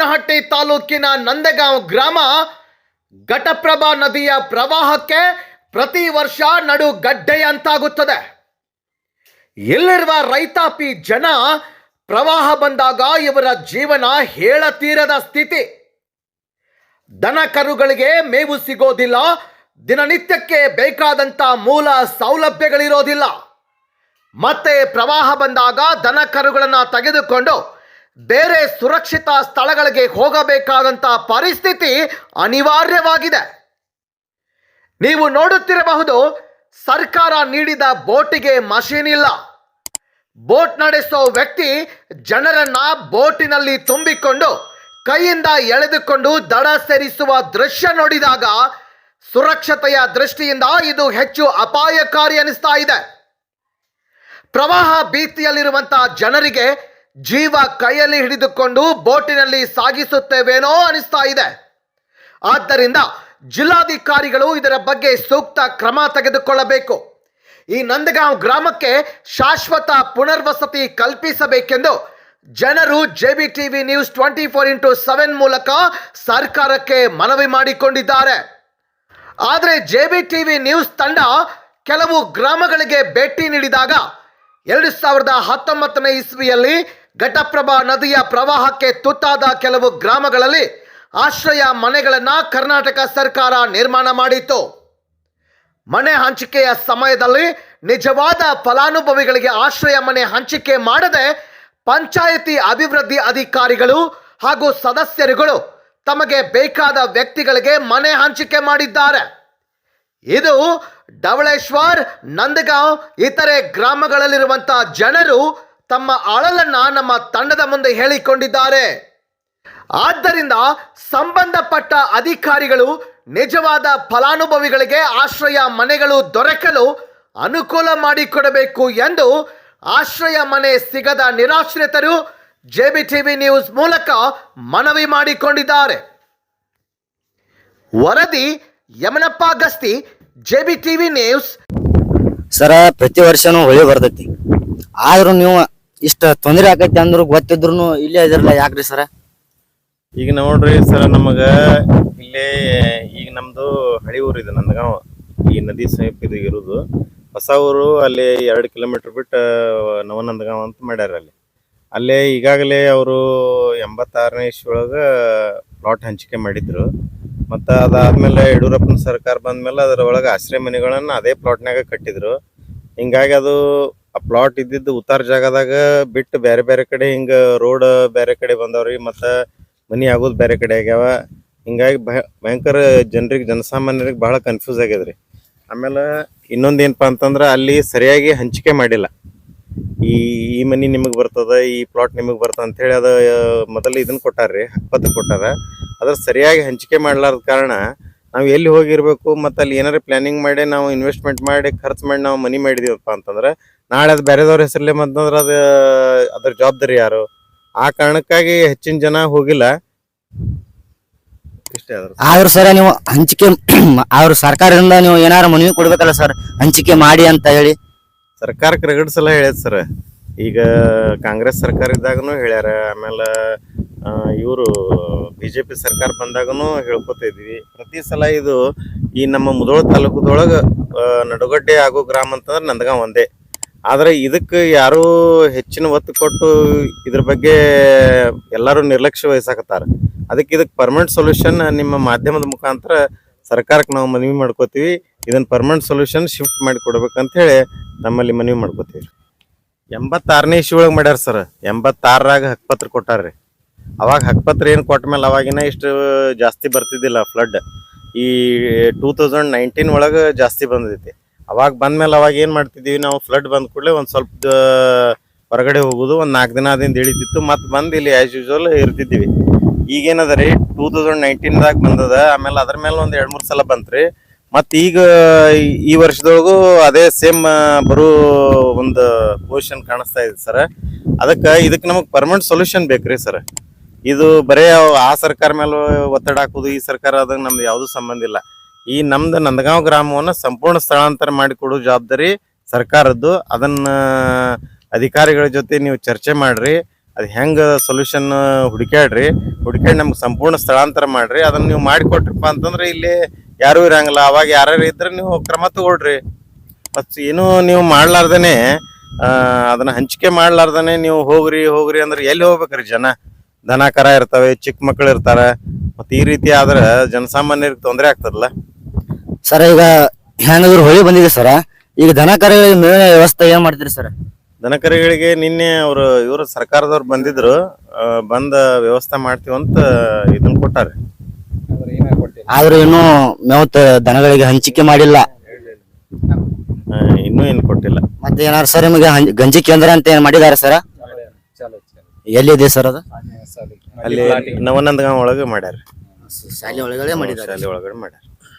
ಶಿಡ್ಲಘಟ್ಟಿ ತಾಲೂಕಿನ ನಂದಗಾಂವ್ ಗ್ರಾಮ ಘಟಪ್ರಭಾ ನದಿಯ ಪ್ರವಾಹಕ್ಕೆ ಪ್ರತಿ ವರ್ಷ ನಡು ಗಡ್ಡೆಯಂತಾಗುತ್ತದೆ. ಇಲ್ಲಿರುವ ರೈತಾಪಿ ಜನ ಪ್ರವಾಹ ಬಂದಾಗ ಇವರ ಜೀವನ ಹೇಳತೀರದ ಸ್ಥಿತಿ. ದನ ಕರುಗಳಿಗೆ ಮೇವು ಸಿಗೋದಿಲ್ಲ, ದಿನನಿತ್ಯಕ್ಕೆ ಬೇಕಾದಂಥ ಮೂಲ ಸೌಲಭ್ಯಗಳಿರೋದಿಲ್ಲ. ಮತ್ತೆ ಪ್ರವಾಹ ಬಂದಾಗ ದನ ಕರುಗಳನ್ನು ತೆಗೆದುಕೊಂಡು ಬೇರೆ ಸುರಕ್ಷಿತ ಸ್ಥಳಗಳಿಗೆ ಹೋಗಬೇಕಾದಂಥ ಪರಿಸ್ಥಿತಿ ಅನಿವಾರ್ಯವಾಗಿದೆ. ನೀವು ನೋಡುತ್ತಿರಬಹುದು, ಸರ್ಕಾರ ನೀಡಿದ ಬೋಟಿಗೆ ಮಷೀನ್ ಇಲ್ಲ. ಬೋಟ್ ನಡೆಸೋ ವ್ಯಕ್ತಿ ಜನರನ್ನ ಬೋಟಿನಲ್ಲಿ ತುಂಬಿಕೊಂಡು ಕೈಯಿಂದ ಎಳೆದುಕೊಂಡು ದಡ ಸೇರಿಸುವ ದೃಶ್ಯ ನೋಡಿದಾಗ ಸುರಕ್ಷತೆಯ ದೃಷ್ಟಿಯಿಂದ ಇದು ಹೆಚ್ಚು ಅಪಾಯಕಾರಿ ಅನಿಸ್ತಾ ಇದೆ. ಪ್ರವಾಹ ಭೀತಿಯಲ್ಲಿರುವಂತಹ ಜನರಿಗೆ ಜೀವ ಕೈಯಲ್ಲಿ ಹಿಡಿದುಕೊಂಡು ಬೋಟಿನಲ್ಲಿ ಸಾಗಿಸುತ್ತೇವೇನೋ ಅನಿಸ್ತಾ ಇದೆ. ಆದ್ದರಿಂದ ಜಿಲ್ಲಾಧಿಕಾರಿಗಳು ಇದರ ಬಗ್ಗೆ ಸೂಕ್ತ ಕ್ರಮ ತೆಗೆದುಕೊಳ್ಳಬೇಕು. ಈ ನಂದಗಾಂವ್ ಗ್ರಾಮಕ್ಕೆ ಶಾಶ್ವತ ಪುನರ್ವಸತಿ ಕಲ್ಪಿಸಬೇಕೆಂದು ಜನರು J B T V news twenty four into seven ಮೂಲಕ ಸರ್ಕಾರಕ್ಕೆ ಮನವಿ ಮಾಡಿಕೊಂಡಿದ್ದಾರೆ. ಆದರೆ J B T V news ತಂಡ ಕೆಲವು ಗ್ರಾಮಗಳಿಗೆ ಭೇಟಿ ನೀಡಿದಾಗ ಎರಡು ಸಾವಿರದ ಹತ್ತೊಂಬತ್ತನೇ ಇಸ್ವಿಯಲ್ಲಿ ಘಟಪ್ರಭಾ ನದಿಯ ಪ್ರವಾಹಕ್ಕೆ ತುತ್ತಾದ ಕೆಲವು ಗ್ರಾಮಗಳಲ್ಲಿ ಆಶ್ರಯ ಮನೆಗಳನ್ನು ಕರ್ನಾಟಕ ಸರ್ಕಾರ ನಿರ್ಮಾಣ ಮಾಡಿತ್ತು. ಮನೆ ಹಂಚಿಕೆಯ ಸಮಯದಲ್ಲಿ ನಿಜವಾದ ಫಲಾನುಭವಿಗಳಿಗೆ ಆಶ್ರಯ ಮನೆ ಹಂಚಿಕೆ ಮಾಡದೆ ಪಂಚಾಯಿತಿ ಅಭಿವೃದ್ಧಿ ಅಧಿಕಾರಿಗಳು ಹಾಗೂ ಸದಸ್ಯರುಗಳು ತಮಗೆ ಬೇಕಾದ ವ್ಯಕ್ತಿಗಳಿಗೆ ಮನೆ ಹಂಚಿಕೆ ಮಾಡಿದ್ದಾರೆ. ಇದು ಡವಳೇಶ್ವರ್ ನಂದಗಾಂವ್, ಇತರೆ ಗ್ರಾಮಗಳಲ್ಲಿರುವಂತಹ ಜನರು ತಮ್ಮ ಅಳಲನ್ನ ನಮ್ಮ ತಂಡದ ಮುಂದೆ ಹೇಳಿಕೊಂಡಿದ್ದಾರೆ. ಆದ್ದರಿಂದ ಸಂಬಂಧಪಟ್ಟ ಅಧಿಕಾರಿಗಳು ನಿಜವಾದ ಫಲಾನುಭವಿಗಳಿಗೆ ಆಶ್ರಯ ಮನೆಗಳು ದೊರಕಲು ಅನುಕೂಲ ಮಾಡಿಕೊಡಬೇಕು ಎಂದು ಆಶ್ರಯ ಮನೆ ಸಿಗದ ನಿರಾಶ್ರಿತರು ಜೆಬಿ ಟಿವಿ ನ್ಯೂಸ್ ಮೂಲಕ ಮನವಿ ಮಾಡಿಕೊಂಡಿದ್ದಾರೆ. ವರದಿ Yamanappa Gasti JB TV news. ಸರ, ಪ್ರತಿ ವರ್ಷನೂ ಹೊಳಿ ಬರ್ತೈತಿ. ಆದರೂ ನೀವು ಇಷ್ಟ ತೊಂದರೆ ಆಕೈತಿ ಅಂದ್ರು ಗೊತ್ತಿದ್ರು ಇಲ್ಲೇ ಇದಿರಲ್ಲ ಯಾಕ್ರಿ ಸರ? ಈಗ ನೋಡ್ರಿ ಸರ್ ನಮಗ ಇಲ್ಲೇ ಈಗ ನಮ್ದು ಹಳಿ ಊರು ಇದೆ ನನ್ಗ ಈ ನದಿ ಸಮೀಪ ಇದು ಇರುದು. ಹೊಸ ಊರು ಅಲ್ಲಿ ಎರಡು ಕಿಲೋಮೀಟರ್ ಬಿಟ್ಟು ನವನಂದಗಾಂವ್ ಅಂತ ಮಾಡ್ಯಾರ ಅಲ್ಲಿ. ಅಲ್ಲೇ ಈಗಾಗಲೇ ಅವರು ಎಂಬತ್ತಾರನೇ ಇಸ್ವಿ ಒಳಗ ಪ್ಲಾಟ್ ಹಂಚಿಕೆ ಮಾಡಿದ್ರು. ಮತ್ತು ಅದಾದ್ಮೇಲೆ ಯಡಿಯೂರಪ್ಪನ ಸರ್ಕಾರ ಬಂದ್ಮೇಲೆ ಅದರ ಆಶ್ರಯ ಮನೆಗಳನ್ನು ಅದೇ ಪ್ಲಾಟ್ನಾಗ ಕಟ್ಟಿದ್ರು. ಹಿಂಗಾಗಿ ಅದು ಆ ಪ್ಲಾಟ್ ಇದ್ದಿದ್ದು ಉತ್ತಾರ ಜಾಗದಾಗ ಬಿಟ್ಟು ಬೇರೆ ಬೇರೆ ಕಡೆ ಹಿಂಗ ರೋಡ್ ಬೇರೆ ಕಡೆ ಬಂದವ್ರಿ, ಮತ್ತು ಮನಿ ಆಗೋದು ಬೇರೆ ಕಡೆ ಆಗ್ಯಾವ. ಹಿಂಗಾಗಿ ಭಯ, ಭಯಂಕರ ಜನರಿಗೆ, ಜನಸಾಮಾನ್ಯರಿಗೆ ಬಹಳ ಕನ್ಫ್ಯೂಸ್ ಆಗ್ಯದ್ರಿ. ಆಮೇಲೆ ಇನ್ನೊಂದು ಏನಪ್ಪ ಅಂತಂದ್ರೆ ಅಲ್ಲಿ ಸರಿಯಾಗಿ ಹಂಚಿಕೆ ಮಾಡಿಲ್ಲ. ಈ ಈ ಮನಿ ನಿಮಗೆ ಬರ್ತದ, ಈ ಪ್ಲಾಟ್ ನಿಮಗೆ ಬರ್ತದ ಅಂತ ಅದು, ಮೊದಲು ಇದನ್ನ ಕೊಟ್ಟಾರ್ರಿ ಹಕ್ಪತ್ರ ಕೊಟ್ಟಾರ. ಅದ್ರ ಸರಿಯಾಗಿ ಹಂಚಿಕೆ ಮಾಡ್ಲಾರ್ದ ಕಾರಣ ನಾವು ಎಲ್ಲಿ ಹೋಗಿರ್ಬೇಕು ಮತ್ತು ಅಲ್ಲಿ ಏನಾರ ಪ್ಲಾನಿಂಗ್ ಮಾಡಿ ನಾವು ಇನ್ವೆಸ್ಟ್ಮೆಂಟ್ ಮಾಡಿ ಖರ್ಚು ಮಾಡಿ ನಾವು ಮನಿ ಮಾಡಿದೀವಪ್ಪ ಅಂತಂದ್ರೆ ನಾಳೆ ಅದು ಬೇರೆದವ್ರ ಹೆಸರಲ್ಲೇ ಮತ್ತಂದ್ರೆ ಅದು ಅದ್ರ ಜವಾಬ್ದಾರಿ ಯಾರು? ಆ ಕಾರಣಕ್ಕಾಗಿ ಹೆಚ್ಚಿನ ಜನ ಹೋಗಿಲ್ಲ. ಇಷ್ಟೇ ಆದ್ರೂ. ಸರ ನೀವು ಹಂಚಿಕೆ ಅವ್ರ ಸರ್ಕಾರದಿಂದ ನೀವು ಏನಾರು ಮನವಿ ಕೊಡ್ಬೇಕಲ್ಲ ಸರ್ ಹಂಚಿಕೆ ಮಾಡಿ ಅಂತ ಹೇಳಿ? ಸರ್ಕಾರಕ್ಕೆ ರಗಡ್ ಸಲ ಹೇಳ್ಯದ ಸರ್. ಈಗ ಕಾಂಗ್ರೆಸ್ ಸರ್ಕಾರ ಇದ್ದಾಗನು ಹೇಳ್ಯಾರ ಆಮೇಲೆ ಇವರು ಬಿ ಜೆ ಪಿ ಸರ್ಕಾರ ಬಂದಾಗನು ಹೇಳ್ಕೊತಾ ಇದ್ವಿ. ಪ್ರತಿ ಸಲ ಇದು ಈ ನಮ್ಮ ಮುದೋಳ ತಾಲೂಕದೊಳಗೆ ನಡುಗಡ್ಡೆ ಆಗೋ ಗ್ರಾಮ ಅಂತಂದ್ರೆ ನಂದಗಾಂವ್ ಒಂದೇ. ಆದ್ರೆ ಇದಕ್ಕೆ ಯಾರೂ ಹೆಚ್ಚಿನ ಒತ್ತು ಕೊಟ್ಟು ಇದ್ರ ಬಗ್ಗೆ ಎಲ್ಲರೂ ನಿರ್ಲಕ್ಷ್ಯ ವಹಿಸಾಕತ್ತಾರ. ಅದಕ್ಕೆ ಇದಕ್ಕೆ ಪರ್ಮನೆಂಟ್ ಸೊಲ್ಯೂಷನ್ ನಿಮ್ಮ ಮಾಧ್ಯಮದ ಮುಖಾಂತರ ಸರ್ಕಾರಕ್ಕೆ ನಾವು ಮನವಿ ಮಾಡ್ಕೋತೀವಿ. ಇದನ್ನ ಪರ್ಮನೆಂಟ್ ಸೊಲ್ಯೂಷನ್ ಶಿಫ್ಟ್ ಮಾಡಿ ಕೊಡ್ಬೇಕಂತ ಹೇಳಿ ನಮ್ಮಲ್ಲಿ ಮನವಿ ಮಾಡ್ಕೋತೀವಿ. ಎಂಬತ್ತಾರನೇ ಇಶ್ಯೂ ಒಳಗೆ ಮಾಡ್ಯಾರ ಸರ್. ಎಂಬತ್ತಾರರಾಗ ಹಕ್ಪತ್ರ ಕೊಟ್ಟಾರ್ರಿ. ಅವಾಗ ಹಕ್ಪತ್ರ ಏನು ಕೊಟ್ಟ ಮೇಲೆ ಅವಾಗಿನ ಇಷ್ಟು ಜಾಸ್ತಿ ಬರ್ತಿದ್ದಿಲ್ಲ ಫ್ಲಡ್ ಈ ಟೂ ತೌಸಂಡ್ ನೈನ್ಟೀನ್ ಒಳಗೆ ಜಾಸ್ತಿ ಬಂದೈತಿ. ಅವಾಗ ಬಂದ್ಮೇಲೆ ಅವಾಗ ಏನು ಮಾಡ್ತಿದ್ದೀವಿ ನಾವು ಫ್ಲಡ್ ಬಂದ ಕೂಡಲೇ ಒಂದು ಸ್ವಲ್ಪ ಹೊರಗಡೆ ಹೋಗೋದು, ಒಂದು ನಾಲ್ಕು ದಿನ ಅದಿಂದ ಇಳಿತಿತ್ತು, ಮತ್ತು ಬಂದು ಇಲ್ಲಿ ಆ್ಯಸ್ ಯೂಶುವಲ್ ಇರ್ತಿದ್ದೀವಿ. ಈಗೇನದ ರೀ ಟೂ ತೌಸಂಡ್ ನೈನ್ಟೀನ್ದಾಗ ಬಂದದ, ಆಮೇಲೆ ಅದ್ರ ಮೇಲೆ ಒಂದು ಎರಡು ಮೂರು ಸಲ ಬಂತು ರೀ ಮತ್ತು ಈಗ ಈ- ವರ್ಷದೊಳಗು ಅದೇ ಸೇಮ್ ಬರೋ ಒಂದು ಪೊಸಿಷನ್ ಕಾಣಿಸ್ತಾ ಇದೆ ಸರ್. ಅದಕ್ಕೆ ಇದಕ್ಕೆ ನಮಗೆ ಪರ್ಮನೆಂಟ್ ಸೊಲ್ಯೂಷನ್ ಬೇಕು ರೀ ಸರ್. ಇದು ಬರೇ ಆ ಸರ್ಕಾರ ಮೇಲೆ ಒತ್ತಡ ಹಾಕೋದು ಈ ಸರ್ಕಾರ ಅದಂಗೆ ನಮ್ದು ಯಾವುದೂ ಸಂಬಂಧ ಇಲ್ಲ. ಈ ನಮ್ದು ನಂದಗಾಂವ್ ಗ್ರಾಮವನ್ನು ಸಂಪೂರ್ಣ ಸ್ಥಳಾಂತರ ಮಾಡಿಕೊಡೋ ಜವಾಬ್ದಾರಿ ಸರ್ಕಾರದ್ದು. ಅದನ್ನ ಅಧಿಕಾರಿಗಳ ಜೊತೆ ನೀವು ಚರ್ಚೆ ಮಾಡ್ರಿ ಅದು ಹೆಂಗೆ ಸೊಲ್ಯೂಷನ್ ಹುಡುಕ್ಯಾಡ್ರಿ ಹುಡುಕ್ಯಾಡಿ ನಮ್ಗೆ ಸಂಪೂರ್ಣ ಸ್ಥಳಾಂತರ ಮಾಡ್ರಿ. ಅದನ್ನ ನೀವು ಮಾಡಿಕೊಟ್ರಪ್ಪ ಅಂತಂದ್ರೆ ಇಲ್ಲಿ ಯಾರೂ ಇರಂಗಿಲ್ಲ. ಅವಾಗ ಯಾರ್ಯಾರು ಇದ್ರೆ ನೀವು ಕ್ರಮ ತಗೊಳ್ರಿ. ಮತ್ತು ಏನು ನೀವು ಮಾಡ್ಲಾರ್ದೇನೆ ಆ, ಅದನ್ನ ಹಂಚಿಕೆ ಮಾಡ್ಲಾರ್ದೇನೆ ನೀವು ಹೋಗ್ರಿ ಹೋಗ್ರಿ ಅಂದ್ರೆ ಎಲ್ಲಿ ಹೋಗ್ಬೇಕ್ರಿ ಜನ? ದನ ಕರ ಇರ್ತವೆ ಚಿಕ್ಕ ಮಕ್ಕಳು ಇರ್ತಾರೆ. ಮತ್ತೆ ಈ ರೀತಿ ಆದ್ರೆ ಜನಸಾಮಾನ್ಯರಿಗೆ ತೊಂದರೆ ಆಗ್ತದಲ್ಲ? ಸರ ಈಗ ಹೆಂಗದ್ರು ಹೊಳಿ ಬಂದಿದೆ ಸರ್. ಈಗ ದನ ಕರುಗಳಿಗೆ ಮೇವಿನ ವ್ಯವಸ್ಥೆ ಏನ್ ಮಾಡ್ತೀರಿ ಸರ್? ದನಕರಿಗಳಿಗೆ ನಿನ್ನೆ ಅವರು ಇವರು ಸರ್ಕಾರದವ್ರು ಬಂದಿದ್ರು. ಆ, ಬಂದ ವ್ಯವಸ್ಥೆ ಮಾಡ್ತೀವಂತ ಇದನ್ನ ಕೊಟ್ಟಾರೆ. ಆದ್ರೆ ಇನ್ನೂ ಮೇವು ತ- ದನಗಳಿಗೆ ಹಂಚಿಕೆ ಮಾಡಿಲ್ಲ. ಆ, ಇನ್ನೂ ಏನು ಕೊಟ್ಟಿಲ್ಲ. ಮತ್ತೆ ಏನಾರು ಸರ್ ನಿಮಗೆ ಹಂ- ಗಂಜಿ ಕೇಂದ್ರ ಅಂತ ಏನ್ ಮಾಡಿದಾರೆ ಸರ್? ಎಲ್ಲಿದೆ ಸರ್ ಅದು? ಅಲ್ಲಿ ನವನಂದಗಾಂವ್ ಒಳಗೆ ಮಾಡ್ಯಾರ ಶಾಲೆ ಒಳಗಡೆ ಮಾಡಿದ್ದಾರೆ ಶಾಲೆ ಒಳಗಡೆ ಮಾಡ್ಯಾರ